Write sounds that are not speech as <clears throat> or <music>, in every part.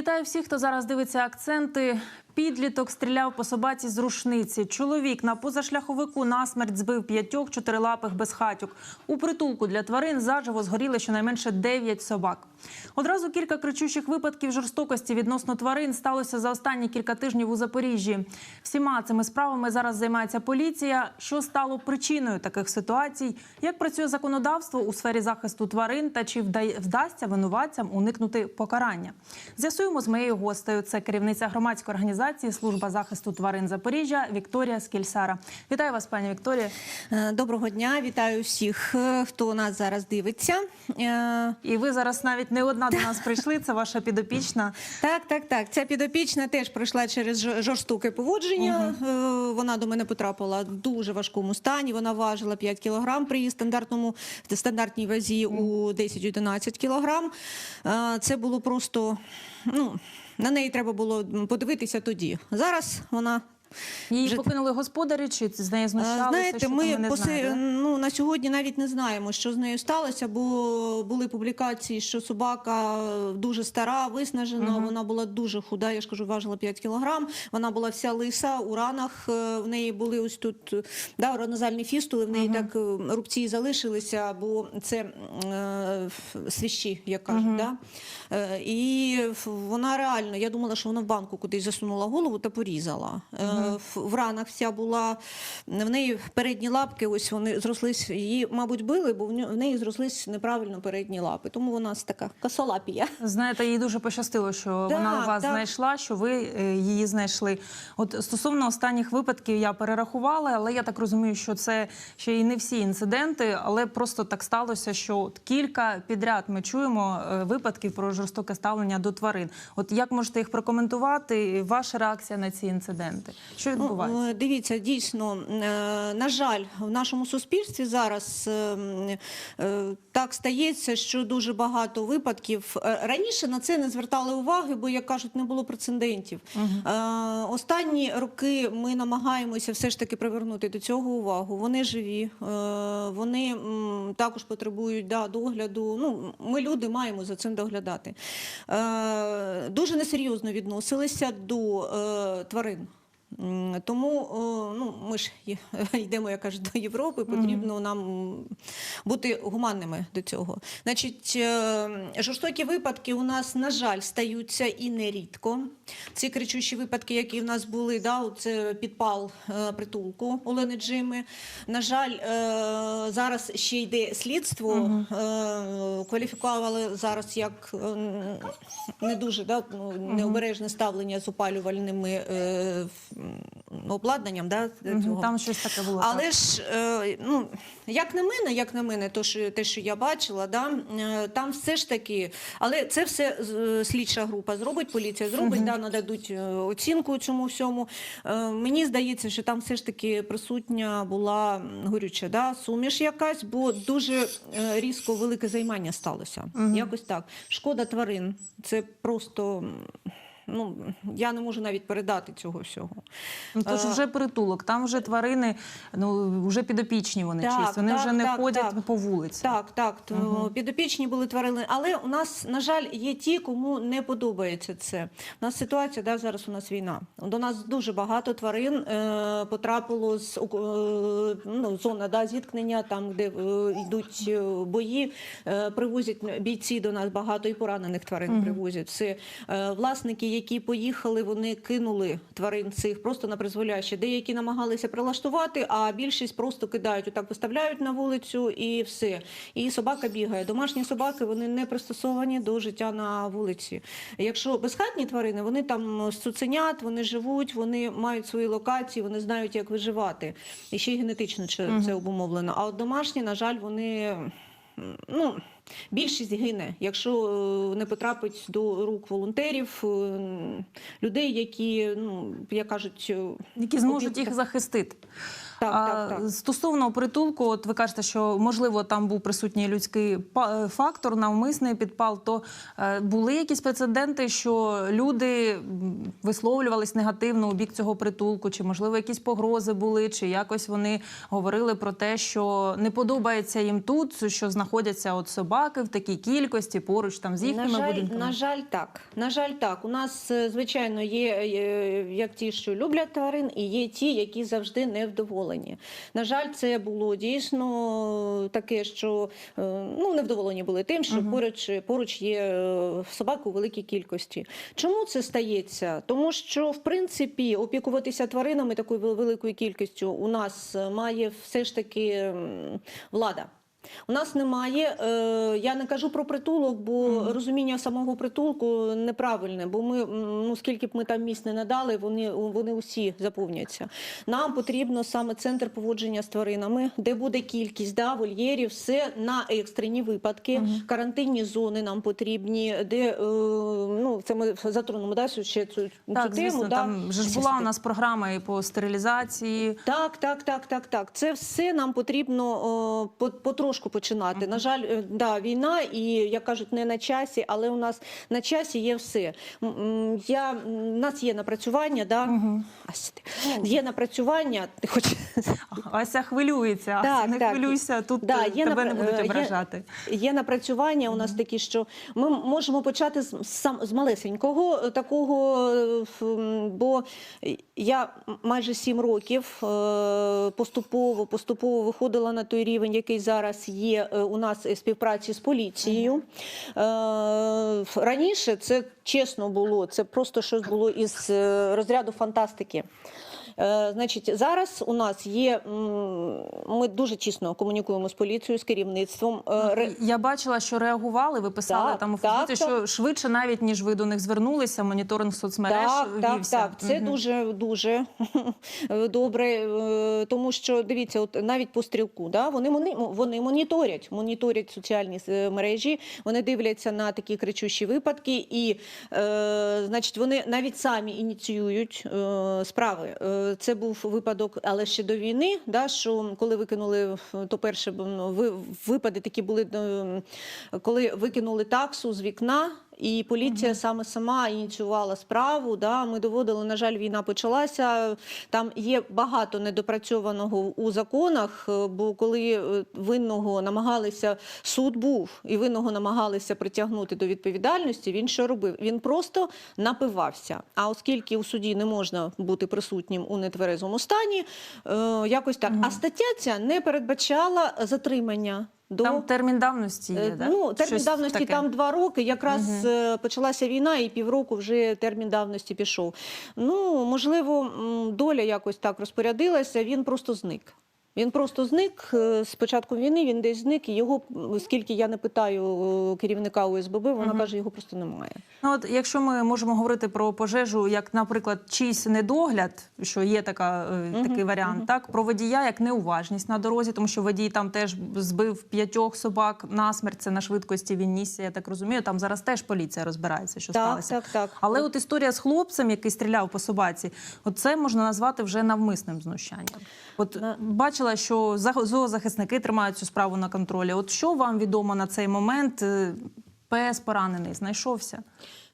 Вітаю всіх, хто зараз дивиться акценти. Підліток стріляв по собаці з рушниці. Чоловік на позашляховику насмерть збив п'ятьох чотирилапих безхатьок. У притулку для тварин заживо згоріли щонайменше дев'ять собак. Одразу кілька кричущих випадків жорстокості відносно тварин сталося за останні кілька тижнів у Запоріжжі. Всіма цими справами зараз займається поліція. Що стало причиною таких ситуацій? Як працює законодавство у сфері захисту тварин та чи вдасться винуватцям уникнути покарання? З'ясуємо з моєю гостею. Це керівниця громадської організації Служба захисту тварин Запоріжжя Вікторія Скільсара. Вітаю вас, пані Вікторія. Е, Доброго дня, вітаю всіх, е, хто нас зараз дивиться. Е, І ви зараз навіть не одна до нас прийшли. Це ваша підопічна. Так, так, так. Ця підопічна теж пройшла через жорстоке поводження. Е, Вона до мене потрапила в дуже важкому стані. Вона важила 5 кілограм при стандартному стандартній вазі у 10-11 кілограм. Це було просто ну. На неї треба було подивитися тоді. Зараз вона Її Вже- покинули господарі, чи з нею Е, знущалися? Знаєте, ми не поси... знаєте? ну, на сьогодні навіть не знаємо, що з нею сталося, бо були публікації, що собака дуже стара, виснажена, вона була дуже худа, я ж кажу, важила 5 кілограм, вона була вся лиса, у ранах е, в неї були ось тут е, да, ронозальні фістули, в неї так е, рубці залишилися, бо це е, свіщі, як кажуть. Да? Е, І вона реально, я думала, що вона в банку кудись засунула голову та порізала. Е, в- В ранах вся була, в неї передні лапки, ось вони зрослись, її, мабуть, били, бо в неї зрослись неправильно передні лапи. Тому вона така косолапія. Знаєте, їй дуже пощастило, що вона вас так. знайшла, що ви е, її знайшли. От стосовно останніх випадків я перерахувала, але я так розумію, що це ще й не всі інциденти, але просто так сталося, що кілька підряд ми чуємо е, випадків про жорстоке ставлення до тварин. От як можете їх прокоментувати? Ваша реакція на ці інциденти? Що відбувається? Ну, дивіться, дійсно, е, на жаль, в нашому суспільстві зараз е, так стається, що дуже багато випадків. Раніше на це не звертали уваги, бо, як кажуть, не було прецедентів. Е, Останні роки ми намагаємося все ж таки привернути до цього увагу. Вони живі, вони також потребують да, догляду. Ну, ми люди маємо за цим доглядати. Дуже несерйозно відносилися до тварин. Тому ну, ми ж <laughs> йдемо, як кажуть, до Європи, потрібно нам бути гуманними до цього. Значить, е, жорстокі випадки у нас, на жаль, стаються і нерідко. Ці кричущі випадки, які в нас були, да, це підпал е, притулку Олени Джими. На жаль, е, зараз ще йде слідство. Е, Кваліфікували зараз як не дуже да, ну, необережне ставлення з опалювальними обладнанням. Да, цього. Там щось таке було. так. Але ж, е, ну, як на мене, як на мене, то, що, те, що я бачила, да, е, там все ж таки, але це все е, слідча група зробить, поліція зробить, да, нададуть оцінку цьому всьому. Е, Мені здається, що там все ж таки присутня була горюча да, суміш якась, бо дуже е, різко велике займання сталося. Якось так. Шкода тварин. Це просто. Ну, я не можу навіть передати цього всього. Ну, тож Е, вже притулок, там вже тварини, ну вже підопічні вони Так, чисті. Вони так, вже не так, ходять так. по вулиці. Так, так, то підопічні були тварини. Але у нас, на жаль, є ті, кому не подобається це. У нас ситуація, да, зараз у нас війна. До нас дуже багато тварин е, потрапило з е, ну, зона да, зіткнення, там, де е, йдуть е, бої, е, привозять бійці до нас багато і поранених тварин привозять. Все. Е, власники, які поїхали, вони кинули тварин цих просто на призволяще. Деякі намагалися прилаштувати, а більшість просто кидають, отак виставляють на вулицю і все. І собака бігає. Домашні собаки вони не пристосовані до життя на вулиці. Якщо безхатні тварини, вони там цуценят, вони живуть, вони мають свої локації, вони знають, як виживати. І ще й генетично це, це обумовлено. А от домашні, на жаль, вони. Ну, більшість гине, якщо е, не потрапить до рук волонтерів, е, людей, які, ну, як кажуть, е, які зможуть їх захистити. Так, а, так, так. Стосовно притулку, от ви кажете, що можливо там був присутній людський е, фактор, навмисний підпал. То е, були якісь прецеденти, що люди висловлювались негативно у бік цього притулку, чи можливо якісь погрози були, чи якось вони говорили про те, що не подобається їм тут, що знаходяться от собаки в такій кількості поруч там з їхніми на жаль, будинками. на жаль, так. На жаль, так. У нас, е, звичайно, є як ті, що люблять тварин, і є ті, які завжди невдоволені. На жаль, це було дійсно таке, що е, ну, невдоволені були тим, що угу. поруч, поруч є е, собак у великій кількості. Чому це стається? Тому що, в принципі, опікуватися тваринами такою великою кількістю у нас е, має все ж таки влада. У нас немає, е, я не кажу про притулок, бо Мгм. розуміння самого притулку неправильне, бо ми, ну скільки б ми там місць не надали, вони, вони усі заповняться. Нам потрібно саме центр поводження з тваринами, де буде кількість да, вольєрів, все на екстрені випадки, Мгм. карантинні зони нам потрібні, де е, ну це ми затронемо да, ще цю, цю Так, тему. звісно, да. там вже ж була у нас програма і по стерилізації. Так, так, так, так, так. Це все нам потрібно о, по- потрошку починати. На жаль, е, да, війна, і як кажуть, не на часі, але у нас на часі є все. Я, у нас є напрацювання, да? Угу. А, сиди. є напрацювання. Ти хочеш Ася хвилюється. Ася, Так, не так. хвилюйся, тут Да, е, тебе напра- не будуть е, є- ображати. Є напрацювання у нас такі, що ми можемо почати з, сам, з малесенького такого, бо я майже сім років поступово, поступово виходила на той рівень, який зараз є е, у нас е, співпраці з поліцією. Е, Раніше це чесно було, це просто щось було із розряду фантастики. Е, Значить, зараз у нас є, ми дуже тісно комунікуємо з поліцією, з керівництвом. Е, Я бачила, що реагували. Ви писали Так, там у так, Фейсбуці, що так. швидше навіть ніж ви до них звернулися. Моніторинг соцмереж Так, так, вівся. так. Це Мгм. дуже дуже <laughs> добре, е, тому що дивіться, от навіть по стрілку, да, вони, вони, моніторять, моніторять соціальні мережі, вони дивляться на такі кричущі випадки, і е, значить, вони навіть самі ініціюють е, справи. Це був випадок, але ще до війни, да, що коли викинули то перше ну, випади такі були, е, коли викинули таксу з вікна. І поліція саме сама ініціювала справу. Да, ми доводили, на жаль, війна почалася. Там є багато недопрацьованого у законах. е, Бо коли е, винного намагалися, суд був і винного намагалися притягнути до відповідальності, він що робив? Він просто напивався. А оскільки у суді не можна бути присутнім у нетверезому стані, е, якось так. А стаття ця не передбачала затримання. До Там термін давності є, так? да? Ну, термін Щось давності таке. там два роки. Якраз угу. почалася війна, і півроку вже термін давності пішов. Ну, можливо, доля якось так розпорядилася, він просто зник. Він просто зник е, з початку війни, він десь зник, і його, м, скільки я не питаю е, керівника ОСББ, вона каже, його просто немає. Ну, от, якщо ми можемо говорити про пожежу, як, наприклад, чийсь недогляд, що є така, е, такий варіант, так про водія як неуважність на дорозі, тому що водій там теж збив п'ятьох собак насмерть. Це на швидкості він нісся. Я так розумію. Там зараз теж поліція розбирається, що Так, сталося. так, так. Але от історія з хлопцем, який стріляв по собаці, от це можна назвати вже навмисним знущанням. От На- бачила, що за- зоозахисники тримають цю справу на контролі. От що вам відомо на цей момент? Е, ПС поранений, знайшовся.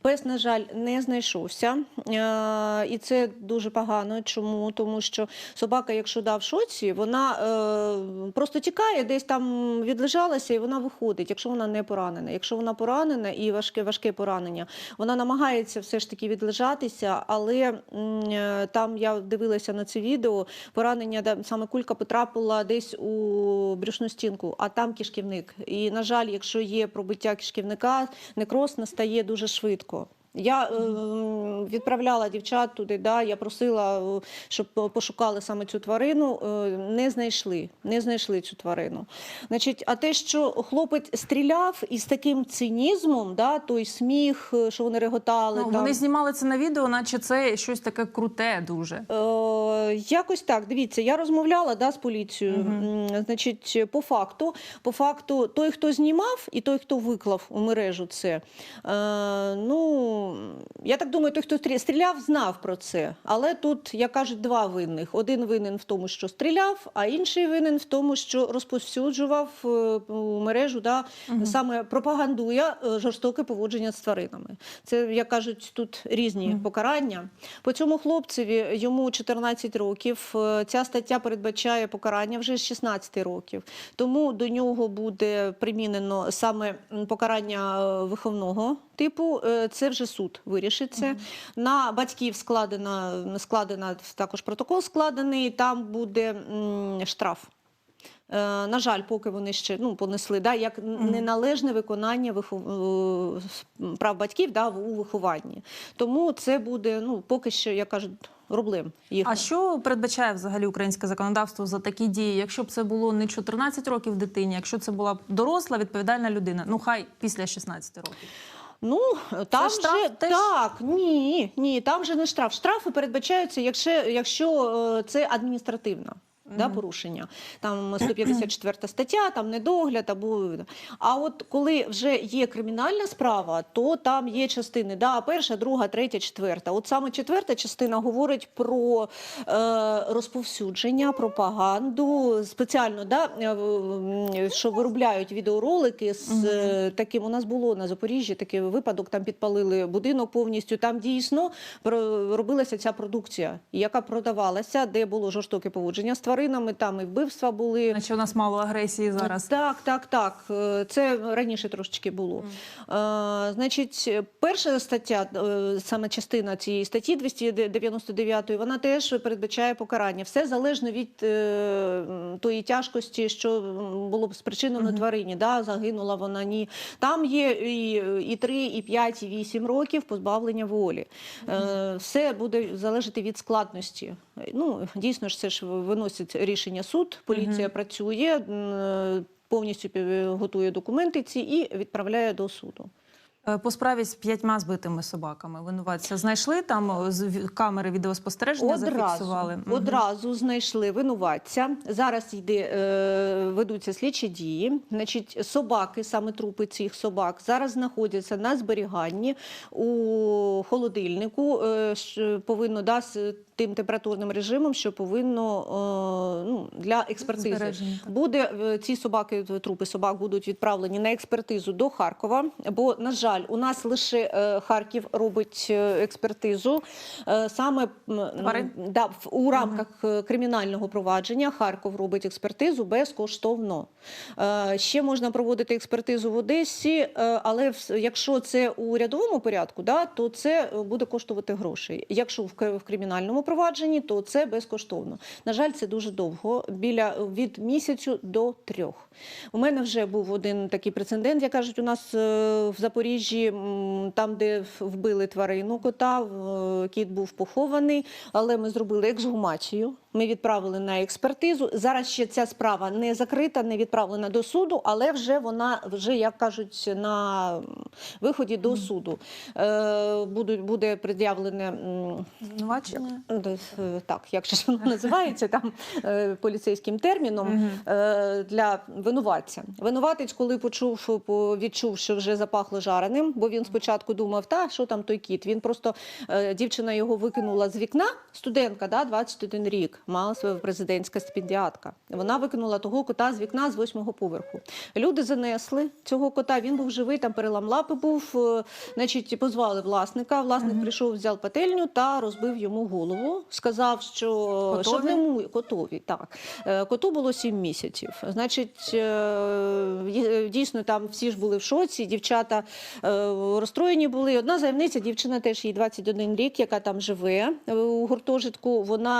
Пес, на жаль, не знайшовся. Е, і це дуже погано. Чому? Тому що собака, якщо да в шоці, вона е, просто тікає, десь там відлежалася і вона виходить, якщо вона не поранена. Якщо вона поранена і важке, важке поранення, вона намагається все ж таки відлежатися, але е, там я дивилася на це відео, поранення, де саме кулька потрапила десь у брюшну стінку, а там кишківник. І, на жаль, якщо є пробиття кишківника, некроз настає дуже швидко. Я е, відправляла дівчат туди, да, я просила, е, щоб пошукали саме цю тварину. е, Не знайшли, не знайшли цю тварину. Значить, а те, що хлопець стріляв із таким цинізмом, да, той сміх, е, що вони реготали. Ну, там. вони знімали це на відео, наче це щось таке круте дуже. Е, якось так. Дивіться, я розмовляла да, з поліцією. М, Значить, по факту, по факту, той, хто знімав, і той, хто виклав у мережу це, е, ну ну я так думаю, той, хто стріляв, знав про це. Але тут, як кажуть, два винних: один винен в тому, що стріляв, а інший винен в тому, що розповсюджував е, мережу, да, саме пропагандує е, жорстоке поводження з тваринами. Це, як кажуть, тут різні покарання. По цьому хлопцеві йому 14 років. Е, Ця стаття передбачає покарання вже з 16 років. Тому до нього буде примінено саме покарання виховного типу. Це вже суд вирішить це. На батьків складена, складена також протокол складений. Там буде м, штраф. Е, На жаль, поки вони ще ну, понесли да, як неналежне виконання вихов... е, прав батьків да, у вихованні. Тому це буде ну, поки що, як кажуть, проблем їх. А що передбачає взагалі українське законодавство за такі дії? Якщо б це було не 14 років дитині, якщо це була б доросла відповідальна людина, ну хай після 16 років. Ну там штраф же теж? так, ні, ні, там же не штраф. Штрафи передбачаються, якщо, якщо е, це адміністративна. Да, порушення там <clears throat> 154 стаття, там недогляд або а от коли вже є кримінальна справа, то там є частини да, перша, друга, третя, четверта. От саме четверта частина говорить про е, розповсюдження, пропаганду спеціально, да, е, що виробляють відеоролики з е, таким. У нас було на Запоріжжі такий випадок. Там підпалили будинок повністю. Там дійсно робилася ця продукція, яка продавалася, де було жорстоке поводження з тваринами. Там і вбивства були. Наче у нас мало агресії зараз. Так, так, так. Е, Це раніше трошечки було. Е, значить, перша стаття, е, саме частина цієї статті 299, вона теж передбачає покарання. Все залежно від е, тої тяжкості, що було б спричинено тварині. Да, загинула вона ні. Там є і, і 3, і 5, і 8 років позбавлення волі. Е, все буде залежати від складності. Ну, дійсно ж це ж виносить рішення суд, поліція працює, повністю готує документи ці і відправляє до суду. Е, По справі з п'ятьма збитими собаками винуватця знайшли там камери відеоспостереження, зафіксували. Мгм. одразу знайшли винуватця. Зараз йде, е, ведуться слідчі дії. Значить, собаки, саме трупи цих собак, зараз знаходяться на зберіганні у холодильнику. Е, повинно да, з тим температурним режимом, що повинно е, ну, для експертизи. Буде е, ці собаки, трупи собак будуть відправлені на експертизу до Харкова. Бо, на жаль, у нас лише е, Харків робить е, експертизу е, саме Тварин? да, у рамках е, кримінального провадження. Харків робить експертизу безкоштовно. Ще можна проводити експертизу в Одесі, але якщо це у рядовому порядку, да, то це буде коштувати грошей. Якщо в кримінальному провадженні, то це безкоштовно. На жаль, це дуже довго, біля від місяцю до трьох. У мене вже був один такий прецедент, як кажуть, у нас в Запоріжжі, м, там, де вбили тварину кота, кіт був похований, але ми зробили ексгумацію. Ми відправили на експертизу. Зараз ще ця справа не закрита, не відправлена до суду, але вже вона вже, як кажуть, на виході до суду. Е, будуть, буде пред'явлене. Звинувачення? Е, Так, як же воно <laughs> називається там е, поліцейським терміном е, для винуватця. Винуватець, коли почув, по- відчув, що вже запахло жареним, бо він спочатку думав, та що там той кіт. Він просто е, дівчина його викинула з вікна, студентка, да, 21 рік, мала своя президентська стипендіатка. Вона викинула того кота з вікна з восьмого поверху. Люди занесли цього кота. Він був живий, там перелам лапи був. е, Значить, позвали власника. Власник прийшов, взяв пательню та розбив йому голову. Сказав, що Котові? щоб не му... котові. Так Е, коту було 7 місяців. Значить, дійсно там всі ж були в шоці. Дівчата е, розстроєні були. Одна заявниця, дівчина теж їй 21 рік, яка там живе е, у гуртожитку. Вона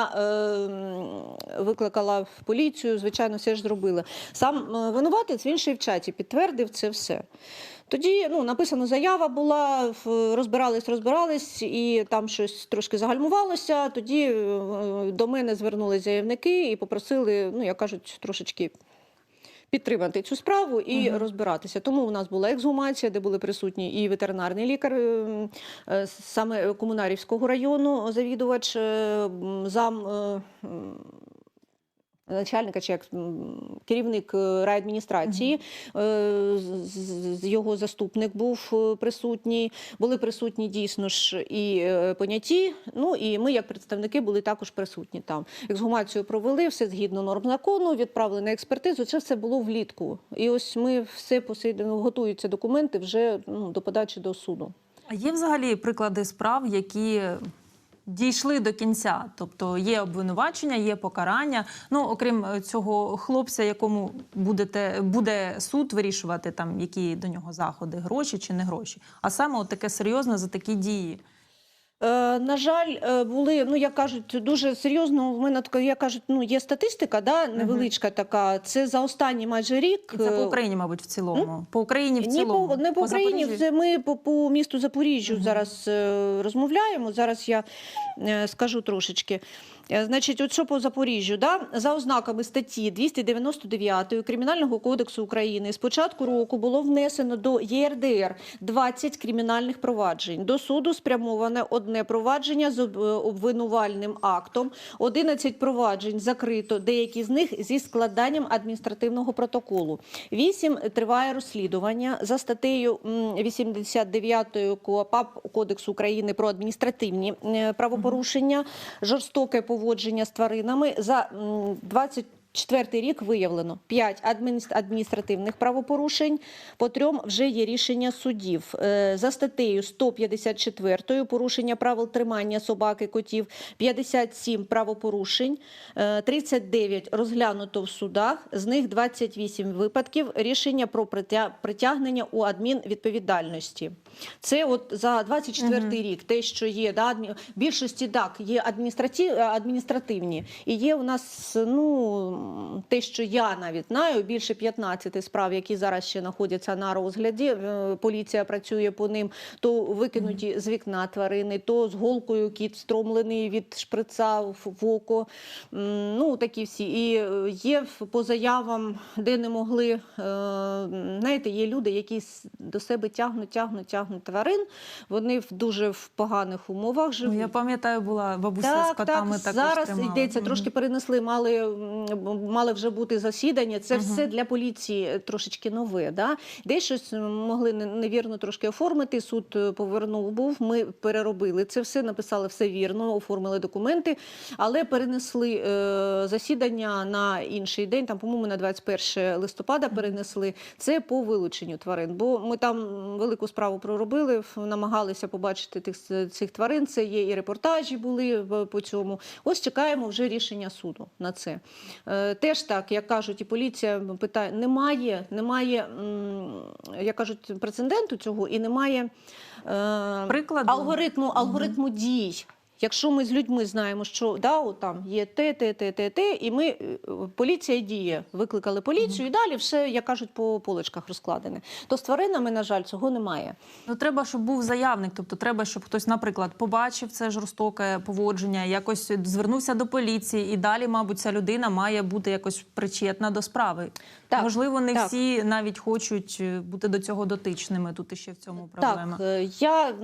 е, викликала поліцію. Звичайно, все ж зробили. Сам е, винуватець він ще в чаті підтвердив це все. Тоді ну, написана заява була, розбирались, розбирались, і там щось трошки загальмувалося. Тоді е, до мене звернулись заявники і попросили, ну як кажуть, трошечки. Підтримати цю справу і розбиратися. Тому у нас була ексгумація, де були присутні і ветеринарний лікар е, е, саме Комунарівського району, завідувач, е, зам начальника чи як керівник е, райадміністрації, е, його заступник був е, присутній. Були присутні дійсно ж і поняті. Ну і ми, як представники, були також присутні там. Ексгумацію провели, все згідно норм закону, відправили на експертизу. Це все було влітку. І ось ми все посидимо, готуються документи вже ну, до подачі до суду. А є взагалі приклади справ, які дійшли до кінця? Тобто є обвинувачення, є покарання. Ну, окрім е, цього хлопця, якому будете, буде суд вирішувати, там, які до нього заходи, гроші чи не гроші. А саме от таке серйозне за такі дії. Е, на жаль, е, були, ну як кажуть, дуже серйозно. В мене така, як кажуть, ну є статистика, да, невеличка така. Це за останній майже рік. І це по е, Україні, мабуть, в цілому. По Україні в Ні, цілому. по, не по Україні, Запоріжжю? це ми по, по місту Запоріжжю Мгм. зараз розмовляємо. Зараз я скажу трошечки. Значить, от що по Запоріжжю, да? за ознаками статті 299 Кримінального кодексу України з початку року було внесено до ЄРДР 20 кримінальних проваджень. До суду спрямоване одне провадження з обвинувальним актом, 11 проваджень закрито, деякі з них зі складанням адміністративного протоколу. 8 триває розслідування. За статтею м, 89 КОАП Кодексу України про адміністративні е, правопорушення, жорстоке поводження з тваринами. За м, 20 Четвертий рік виявлено 5 адміністративних правопорушень, по трьом вже є рішення судів. Е, За статтею 154 порушення правил тримання собак і котів, 57 правопорушень, е, 39 розглянуто в судах, з них 28 випадків рішення про притя- притягнення у адмінвідповідальності. Це от за 24 Мгм. рік, те, що є, да, адмі- більшості так, є адміністратив, адміністративні. І є у нас ну, те, що я навіть знаю, більше 15 справ, які зараз ще знаходяться на розгляді. Е, Поліція працює по ним, то викинуті з вікна тварини, то з голкою кіт стромлений від шприца в око. Ну, такі всі. І е, є по заявам, де не могли, е, знаєте, є люди, які до себе тягнуть, тягнуть, тягнуть тварин. Вони в дуже в поганих умовах Ну, живуть. я пам'ятаю, була бабуся з котами так, також зараз тримала. йдеться, трошки перенесли, мали, мали вже бути засідання. Це Мгм. все для поліції трошечки нове. Да? Десь щось могли не- невірно трошки оформити. Суд е, повернув був. Ми переробили це все, написали все вірно, оформили документи, але перенесли е, засідання на інший день. Там, по-моєму, на 21 листопада перенесли це по вилученню тварин. Бо ми там велику справу проробили, намагалися побачити тих с- цих тварин. Це є і репортажі були по цьому. Ось чекаємо вже рішення суду на це. Е, Теж так, як кажуть, і поліція питає: немає, немає, як кажуть, прецеденту цього і немає е, Прикладу? алгоритму, алгоритму дій. Якщо ми з людьми знаємо, що да, от там є те, те, те, те, те, і ми е, поліція діє, викликали поліцію, і далі все, як кажуть, по поличках розкладене. То з тваринами, на жаль, цього немає. Ну, треба, щоб був заявник. Тобто, треба, щоб хтось, наприклад, побачив це жорстоке поводження, якось звернувся до поліції, і далі, мабуть, ця людина має бути якось причетна до справи. Так, Можливо, не так. всі навіть хочуть е, бути до цього дотичними. Тут іще в цьому проблема. Так, е, я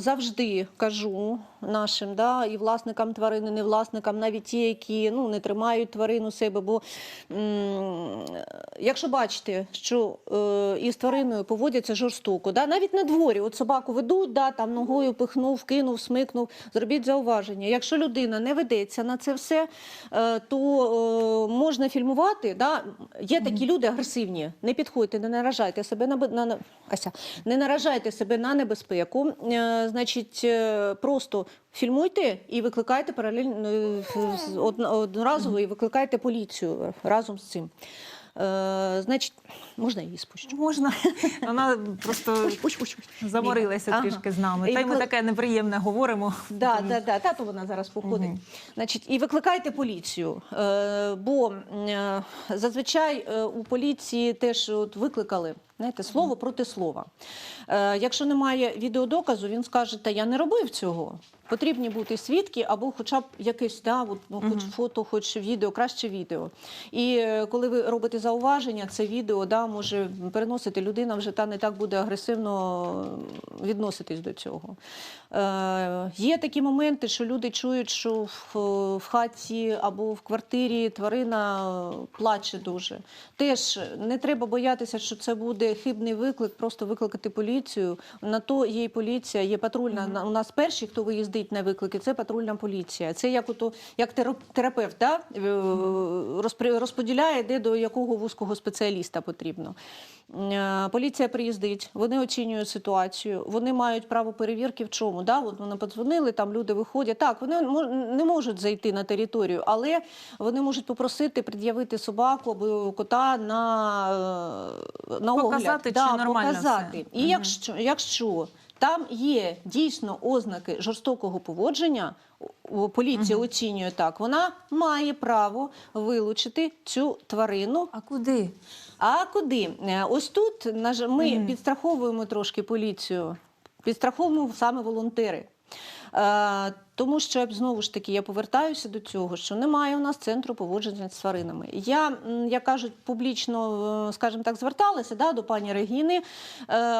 завжди кажу нашим да, і власникам тварин, і не власникам, навіть ті, які ну, не тримають тварин у себе. Бо якщо бачите, що е, із твариною поводяться жорстоко, да, навіть на дворі, от собаку ведуть, да, там ногою пихнув, кинув, смикнув, зробіть зауваження. Якщо людина не ведеться на це все, е, то е, можна фільмувати. Да? Є такі люди агресивні. Не підходьте, не наражайте себе на, бе- на, на Ася, не наражайте себе на небезпеку. Е, значить, е, просто фільмуйте і викликайте паралельно е, одноразово і викликайте поліцію разом з цим. Е, значить, можна її спущу. Можна вона просто ось. заморилася Ага. трішки з нами. І Та й ми таке неприємне говоримо. Да, да, да, тато вона зараз походить. Мгм. Значить, і викликайте поліцію. Е, бо е, зазвичай е, у поліції теж от викликали. Знаєте, слово проти слова. Е, якщо немає відеодоказу, він скаже, та я не робив цього. Потрібні бути свідки або хоча б якесь да, от, ну, хоч фото, хоч відео, краще відео. І е, коли ви робите зауваження, це відео да, може переносити людина вже та не так буде агресивно відноситись до цього. Е, є такі моменти, що люди чують, що в, в хаті або в квартирі тварина е, плаче дуже. Теж не треба боятися, що це буде хибний виклик, просто викликати поліцію. На то є і поліція, є патрульна. На- У нас перші, хто виїздить на виклики, це патрульна поліція. Це як ото як терапевт, да? е, розподіляє, де до якого вузького спеціаліста потрібно. Е, Поліція приїздить, вони оцінюють ситуацію, вони мають право перевірки в чому. Да? От вони подзвонили, там люди виходять. Так, вони не можуть зайти на територію, але вони можуть попросити пред'явити собаку або кота на, е, на Показати, чи нормально показати. все. І якщо, якщо там є дійсно ознаки жорстокого поводження, поліція оцінює так, вона має право вилучити цю тварину А куди? а куди? Е, Ось тут ми підстраховуємо трошки поліцію, підстраховуємо саме волонтери. Тому що знову ж таки я повертаюся до цього, що немає у нас центру поводження з тваринами. Я, як кажуть, публічно, е, скажімо так, зверталася да, до пані Регіни, е,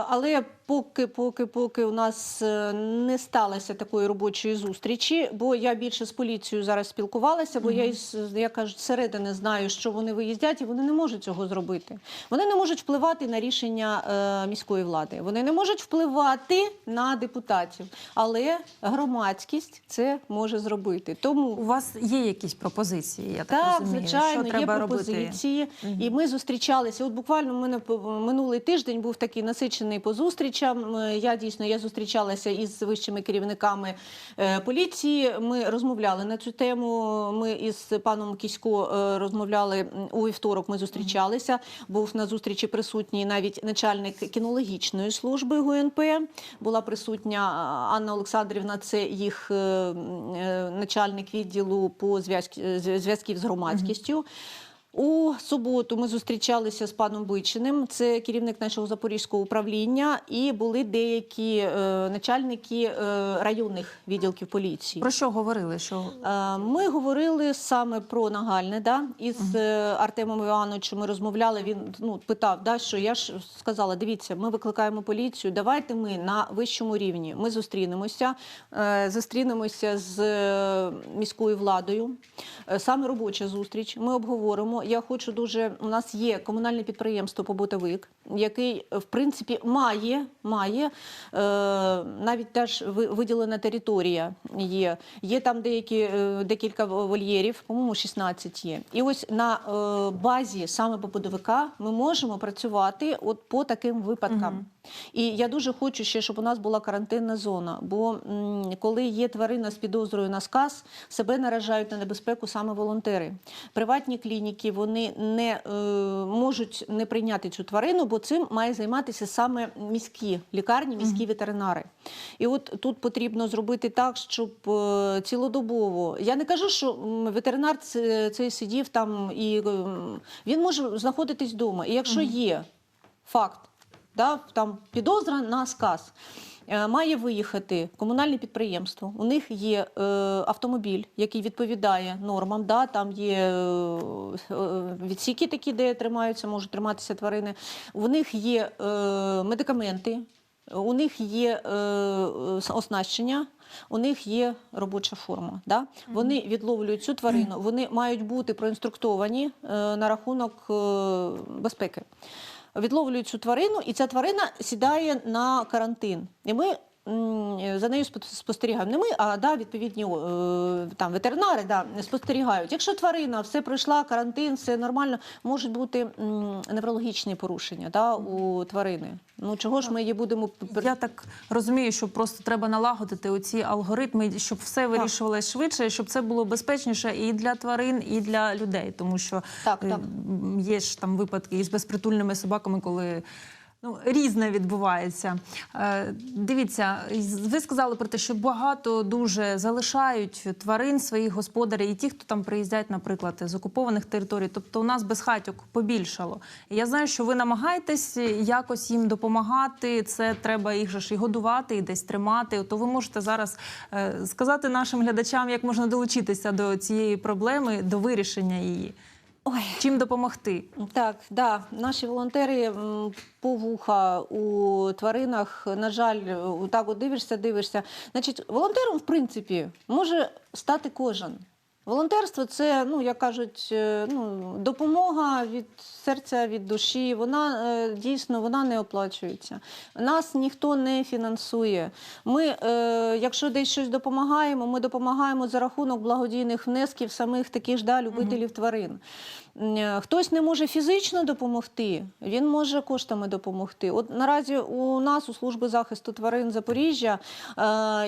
але поки, поки, поки у нас е, не сталося такої робочої зустрічі, бо я більше з поліцією зараз спілкувалася, бо я із я кажу, зсередини знаю, що вони виїздять, і вони не можуть цього зробити. Вони не можуть впливати на рішення міської влади. Вони не можуть впливати на депутатів, але громадськість це може зробити. Тому У вас є якісь пропозиції? Я так, так, розумію. звичайно, що треба є робити? пропозиції. І ми зустрічалися. От буквально в мене минулий тиждень був такий насичений по зустрічам. Я дійсно я зустрічалася із вищими керівниками е, поліції. Ми розмовляли на цю тему. Ми із паном Кісько е, розмовляли у вівторок. Ми зустрічалися. Був на зустрічі присутній навіть начальник кінологічної служби ГУНП. Була присутня Анна Олександрівна. Це їх е, начальник відділу по е, зв'я- зв'язків з громадськістю. У суботу ми зустрічалися з паном Бичиним, це керівник нашого запорізького управління, і були деякі е, начальники е, районних відділків поліції. Про що говорили? Що Е, Ми говорили саме про нагальне. Да? Із е, Артемом Івановичем ми розмовляли. Він ну, питав, да, що я ж сказала: дивіться, ми викликаємо поліцію. Давайте ми на вищому рівні. Ми зустрінемося, е, зустрінемося з е, міською владою. Е, Саме робоча зустріч. Ми обговоримо. Я хочу дуже. У нас є комунальне підприємство Побутовик, який в принципі має, має е, навіть теж виділена територія є. Є там деякі е, декілька вольєрів, по-моєму, 16 є. І ось на е, базі саме побудовика ми можемо працювати от по таким випадкам. І я дуже хочу ще, щоб у нас була карантинна зона. Бо м, коли є тварина з підозрою на сказ, себе наражають на небезпеку саме волонтери. Приватні клініки вони не е, можуть не прийняти цю тварину, бо цим має займатися саме міські лікарні, міські ветеринари. І от тут потрібно зробити так, щоб е, цілодобово. Я не кажу, що ветеринар це- цей сидів там і ем, він може знаходитись вдома. І якщо є факт, да, там підозра на сказ. Е, Має виїхати комунальне підприємство. У них є е, автомобіль, який відповідає нормам. Да, там є е, відсіки такі, де тримаються, можуть триматися тварини. У них є е, медикаменти, у них є е, оснащення. У них є робоча форма. Да? Вони відловлюють цю тварину, вони мають бути проінструктовані е, на рахунок е, безпеки відловлюють цю тварину, і ця тварина сідає на карантин. І ми за нею спо- спостерігаємо. Не ми, а да, відповідні е, там ветеринари да, спостерігають. Якщо тварина все пройшла, карантин, все нормально, можуть бути неврологічні порушення да, у тварини. Ну чого ж ми її будемо я так розумію, що просто треба налагодити оці алгоритми, щоб все вирішувалось швидше, щоб це було безпечніше і для тварин, і для людей, тому що Так, е, так. є ж там випадки із безпритульними собаками, коли. Ну, різне відбувається. Е, дивіться, ви сказали про те, що багато дуже залишають тварин своїх господарів, і ті, хто там приїздять, наприклад, з окупованих територій. Тобто, у нас безхатьок побільшало. Я знаю, що ви намагаєтесь якось їм допомагати. Це треба їх же ж і годувати, і десь тримати. То ви можете зараз е, сказати нашим глядачам, як можна долучитися до цієї проблеми, до вирішення її. Ой, Чим допомогти? Так, да, наші волонтери по вуха у тваринах, на жаль, так от дивишся, дивишся. Значить, волонтером, в принципі, може стати кожен. Волонтерство це, ну як кажуть, е, ну, допомога від серця, від душі. Вона е, дійсно вона не оплачується. Нас ніхто не фінансує. Ми, е, якщо десь щось допомагаємо, ми допомагаємо за рахунок благодійних внесків самих таких ж да, любителів тварин. Е, Хтось не може фізично допомогти, він може коштами допомогти. От наразі у нас, у служби захисту тварин Запоріжжя,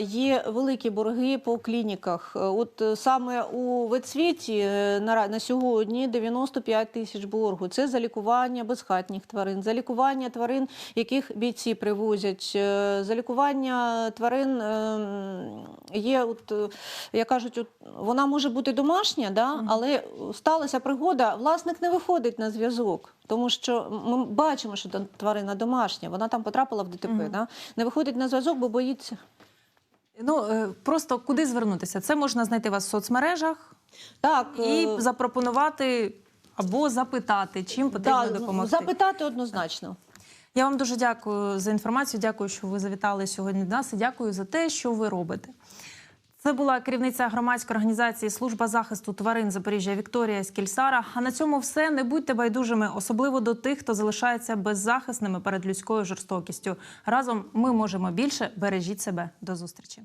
є великі борги по клініках. От саме у ветсвіті е, на, на сьогодні 95 тисяч боргу. Це за лікування безхатніх тварин, за лікування тварин, яких бійці привозять, е, за лікування тварин е, є, от, е, як кажуть, от, вона може бути домашня, да? але сталася пригода, власник не виходить на зв'язок. Тому що ми бачимо, що тварина домашня, вона там потрапила в ДТП, Мгм. да? не виходить на зв'язок, бо боїться. Ну е, просто куди звернутися? Це можна знайти вас в соцмережах Так, і е, запропонувати або запитати, чим потрібно да, допомогти. запитати однозначно. Я вам дуже дякую за інформацію. Дякую, що ви завітали сьогодні до нас. І дякую за те, що ви робите. Це була керівниця громадської організації Служба захисту тварин Запоріжжя Вікторія Скільсара. А на цьому все. Не будьте байдужими, особливо до тих, хто залишається беззахисними перед людською жорстокістю. Разом ми можемо більше. Бережіть себе. До зустрічі.